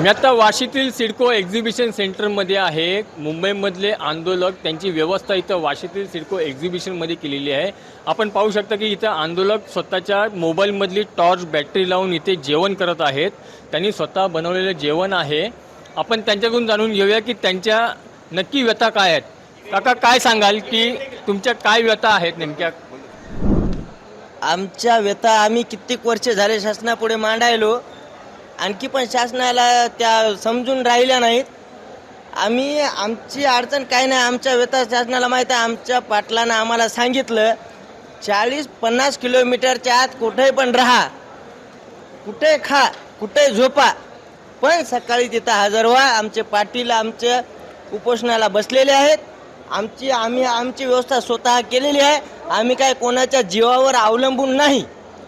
मी आता वाशीतील सिडको एक्झिबिशन सेंटरमध्ये आहे. मुंबईमधले आंदोलक त्यांची व्यवस्था इथं वाशीतील सिडको एक्झिबिशनमध्ये केलेली आहे. आपण पाहू शकता की इथं आंदोलक स्वतःच्या मोबाईलमधली टॉर्च बॅटरी लावून इथे जेवण करत आहेत. त्यांनी स्वतः बनवलेलं जेवण आहे. आपण त्यांच्याकडून जाणून घेऊया की त्यांच्या नक्की व्यथा काय आहेत. काका काय सांगाल की तुमच्या काय व्यथा आहेत नेमक्या? आमच्या व्यथा आम्ही कित्येक वर्ष झाले शासनापुढे मांडायलो. आणखी पण शासनाला त्या समजून राहिल्या नाहीत. आम्ही आमची अडचण काय नाही आमच्या वेता शासनाला माहीत आहे आमच्या पाटलानं आम्हाला सांगितलं चाळीस पन्नास किलोमीटरच्या आत कुठे पण राहा. कुठे खा कुठे झोपा. पण सकाळी तिथं हजर व्हा. आमचे पाटील आमच्या उपोषणाला बसलेले आहेत. आमची आम्ही आमची व्यवस्था स्वतः केलेली आहे. आम्ही काय कोणाच्या जीवावर अवलंबून नाही.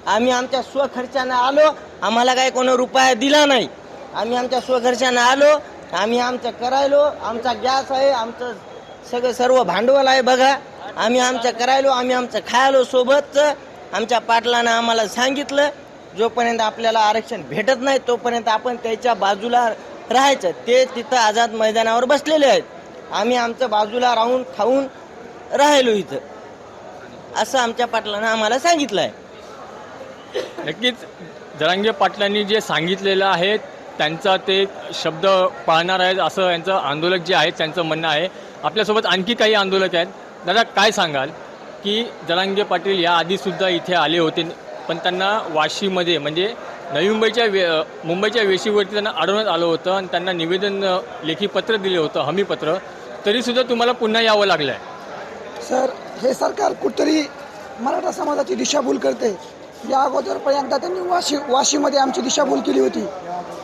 आम्ही आमच्या स्वखर्चानं आलो आम्हाला काही कोणी रुपया दिला नाही. आम्ही आमच्या स्वखर्चानं आलो आम्ही आमचं करायलो आमचा गॅस आहे आमचं सगळं सर्व भांडवल आहे बघा. आम्ही आमचं करायलो आम्ही आमचं खायलो सोबतच आमच्या पाटलानं आम्हाला सांगितलं जोपर्यंत आपल्याला आरक्षण भेटत नाही तोपर्यंत आपण त्याच्या बाजूला राहायचं. ते तिथं आझाद मैदानावर बसलेले आहेत. आम्ही आमच्या बाजूला राहून खाऊन राहिलो इथं. असं आमच्या पाटलानं आम्हाला सांगितलं आहे नक्कीच जरांगे पाटलांनी जे सांगितलेलं आहे त्यांचा ते शब्द पाळणार आहेत असं यांचं आंदोलक जे आहेत त्यांचं म्हणणं आहे. आपल्यासोबत आणखी काही आंदोलक आहेत. दादा काय सांगाल? की जरांगे पाटील या आधीसुद्धा इथे आले होते पण त्यांना वाशीमध्ये म्हणजे नवी मुंबईच्या वे मुंबईच्या वेशीवरती त्यांना अडवण्यात आलं होतं आणि त्यांना निवेदन लेखीपत्र लेखी पत्र दिले होतं हमीपत्र. तरीसुद्धा तुम्हाला पुन्हा यावं लागलं आहे सर हे सरकार कुठतरी मराठा समाजाची दिशाभूल करते. या अगोदरपर्यंत त्यांनी वाशी वाशीमध्ये आमची दिशाभूल केली होती.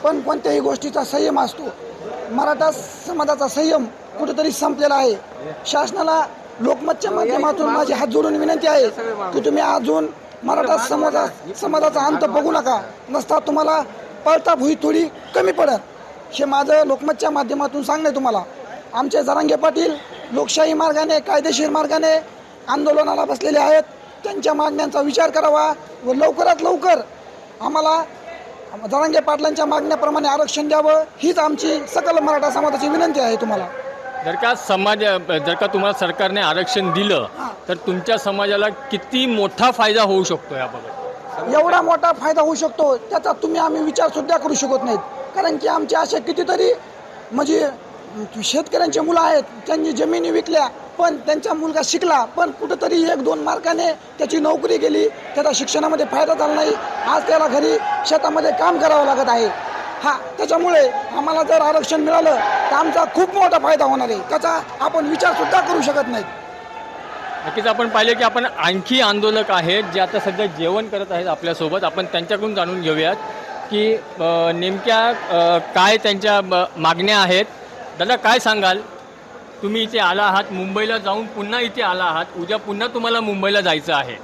पण कोणत्याही गोष्टीचा संयम असतो. मराठा समाजाचा संयम कुठेतरी संपलेला आहे. शासनाला लोकमतच्या माध्यमातून माझी हात जोडून विनंती आहे की तुम्ही अजून मराठा समाजा समाजाचा अंत बघू नका. नसता तुम्हाला पळता भुई थोडी कमी पडत. हे माझं लोकमतच्या माध्यमातून सांगणं तुम्हाला. आमचे जरांगे पाटील लोकशाही मार्गाने कायदेशीर मार्गाने आंदोलनाला बसलेले आहेत. त्यांच्या मागण्यांचा विचार करावा व लवकरात लवकर आम्हाला जरांगे पाटलांच्या मागण्याप्रमाणे आरक्षण द्यावं हीच आमची सकल मराठा समाजाची विनंती आहे तुम्हाला. जर का समाज जर का तुम्हाला सरकारने आरक्षण दिलं तर तुमच्या समाजाला किती मोठा फायदा होऊ शकतो याबाबत? एवढा मोठा फायदा होऊ शकतो त्याचा तुम्ही आम्ही विचार सुद्धा करू शकत नाहीत. कारण की आमचे असे कितीतरी म्हणजे शेतकऱ्यांचे मुलं आहेत त्यांनी जमिनी विकल्या पण त्यांचा मुलगा शिकला पण कुठंतरी एक दोन मार्काने त्याची नोकरी गेली. त्याचा शिक्षणामध्ये फायदा झाला नाही. आज त्याला घरी शेतामध्ये काम करावं लागत आहे. हा त्याच्यामुळे आम्हाला जर आरक्षण मिळालं तर आमचा खूप मोठा फायदा होणार आहे. त्याचा आपण विचारसुद्धा करू शकत नाही. नक्कीच आपण पाहिलं की आपण आणखी आंदोलक आहेत जे आता सध्या जेवण करत आहेत आपल्यासोबत. आपण त्यांच्याकडून जाणून घेऊयात की नेमक्या काय त्यांच्या मागण्या आहेत. दादा काय सांगाल? तुम्ही इथे आला आहात मुंबईला जाऊन पुन्हा इथे आला आहात उद्या पुन्हा तुम्हाला मुंबईला जायचं आहे.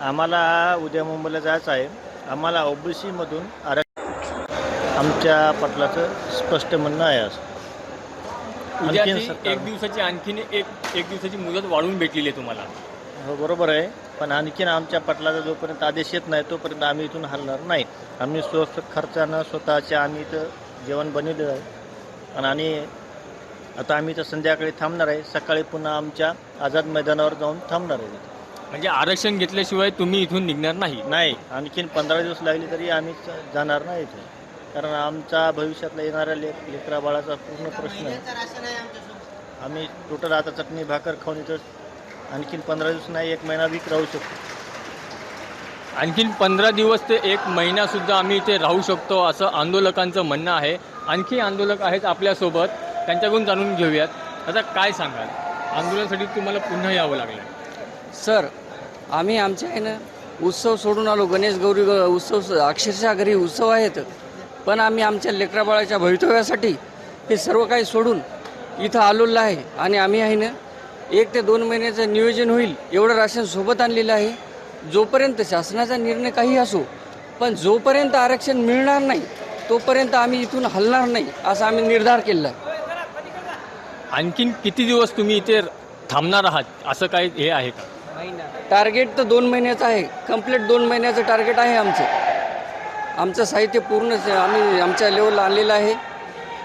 आम्हाला उद्या मुंबईला जायचं आहे. आम्हाला ओबीसीमधून आरक्षण आमच्या पटलाचं स्पष्ट म्हणणं आहे असं. उद्या आणखीन ती सरकार- एक दिवसाची आणखीन एक एक दिवसाची मुदत वाढवून भेटलेली आहे तुम्हाला. हो बरोबर आहे. पण आणखीन आमच्या पटलाचा जोपर्यंत आदेश येत नाही तोपर्यंत आम्ही इथून हलणार नाही. आम्ही स्व खर्चानं स्वतःच्या आम्ही इथं जेवण बनवलेलं आहे. आणि आणि आता आम्ही इथं संध्याकाळी थांबणार आहे. सकाळी पुन्हा आमच्या आझाद मैदानावर जाऊन थांबणार आहे. म्हणजे आरक्षण घेतल्याशिवाय तुम्ही इथून निघणार नाही? नाही. आणखीन पंधरा दिवस लागले तरी आम्ही च- जाणार नाही इथे. कारण आमचा भविष्यातला येणाऱ्या ले लेकरा बाळाचा पूर्ण प्रश्न आहे. आम्ही टोटल आता चटणी भाकर खाऊन इथं आणखीन पंधरा दिवस नाही एक महिना वीक राहू शकतो. आणखीन पंधरा दिवस ते एक महिनासुद्धा आम्ही इथे राहू शकतो असं आंदोलकांचं म्हणणं आहे. आणखी आंदोलक आहेत आपल्यासोबत. त्यांच्याकडून जाणून घेऊयात. आता काय सांगाल? आंदोलनासाठी तुम्हाला पुन्हा यावं लागलं सर आम्ही आमच्या आहे ना उत्सव सोडून आलो. गणेश गौरी ग- उत्सव अक्षरशः घरी उत्सव आहेत. पण आम्ही आमच्या लेकराबाळाच्या भवितव्यासाठी हे सर्व काही सोडून इथं आलेलो आहे. आणि आम्ही आहे ना एक ते दोन महिन्याचं नियोजन होईल एवढं राशन सोबत आणलेलं आहे. जोपर्यंत शासनाचा निर्णय काही असो पण जोपर्यंत आरक्षण मिळणार नाही तोपर्यंत आम्ही इथून हलणार नाही असा आम्ही निर्धार केलेला आहे. आणखीन किती दिवस तुम्ही इथे थांबणार आहात? असं काय हे आहे का? टार्गेट तर दोन महिन्याचं आहे. कंप्लीट दोन महिन्याचं टार्गेट आहे आमचं. आमचं साहित्य पूर्ण आम्ही आमच्या लेवलला आणलेलं आहे.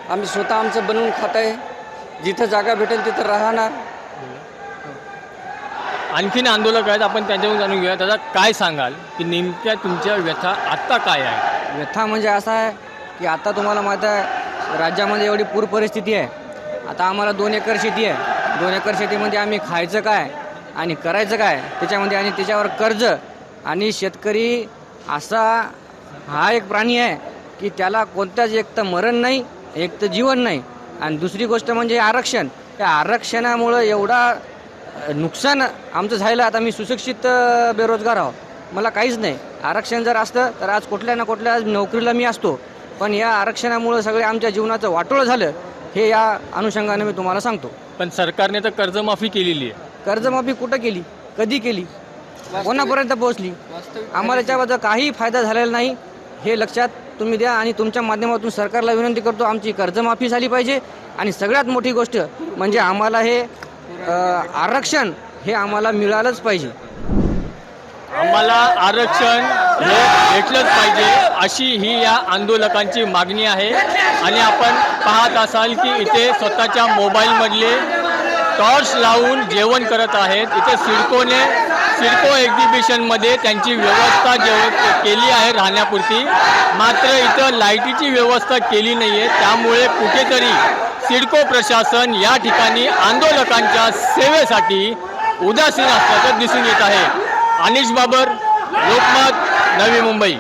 आम्ही स्वतः आमचं बनवून खात आहे. जिथं जागा भेटेल तिथं राहणार. आणखीन आंदोलक आहेत आपण त्यांच्याकडून जाणून घेऊया. दादा काय सांगाल? की नेमक्या तुमच्या व्यथा आत्ता काय आहे व्यथा म्हणजे असा आहे की आता तुम्हाला माहीत आहे राज्यामध्ये एवढी पूर परिस्थिती आहे. आता आम्हाला दोन एकर शेती आहे. दोन एकर शेतीमध्ये आम्ही खायचं काय आणि करायचं काय त्याच्यामध्ये आणि त्याच्यावर कर्ज आणि शेतकरी असा हा एक प्राणी आहे की त्याला कोणत्याच एक तर मरण नाही एक तर जीवन नाही. आणि दुसरी गोष्ट म्हणजे आरक्षण. त्या आरक्षणामुळं एवढा नुकसान आमचं झालं आता मी सुशिक्षित बेरोजगार आहो. मला काहीच नाही. आरक्षण जर असतं तर आज कुठल्या ना कुठल्या नोकरीला मी असतो. पण या आरक्षणामुळं सगळे आमच्या जीवनाचं वाटोळं झालं. हे या अनुषंगाने मी तुम्हाला सांगतो. पण सरकारने तर कर्जमाफी केलेली आहे. कर्जमाफी कुठं केली? कधी केली? कोणापर्यंत पोहोचली? आम्हाला याच्याबद्दल काही फायदा झालेला नाही. हे लक्षात तुम्ही द्या आणि तुमच्या माध्यमातून सरकारला विनंती करतो आमची कर्जमाफी झाली पाहिजे. आणि सगळ्यात मोठी गोष्ट म्हणजे आम्हाला हे अ, आरक्षण हे आम्हाला मिळालंच पाहिजे. आम्हाला आरक्षण हे भेटलंच पाहिजे अशी ही या आंदोलकांची मागणी आहे. आणि आपण पाहत असाल की इथे स्वतःच्या मोबाईलमधले टॉर्च लावून जेवण करत आहेत. इथे सिडकोने सिडको एक्झिबिशनमध्ये त्यांची व्यवस्था जेव केली आहे राहण्यापुरती. मात्र इथं लाईटीची व्यवस्था केली नाही आहे त्यामुळे कुठेतरी सिडको प्रशासन या ठिकाणी आंदोलकांच्या सेवेसाठी उदासीन असल्याचं दिसून येत आहे. अनिश बाबर लोकमत नवी मुंबई.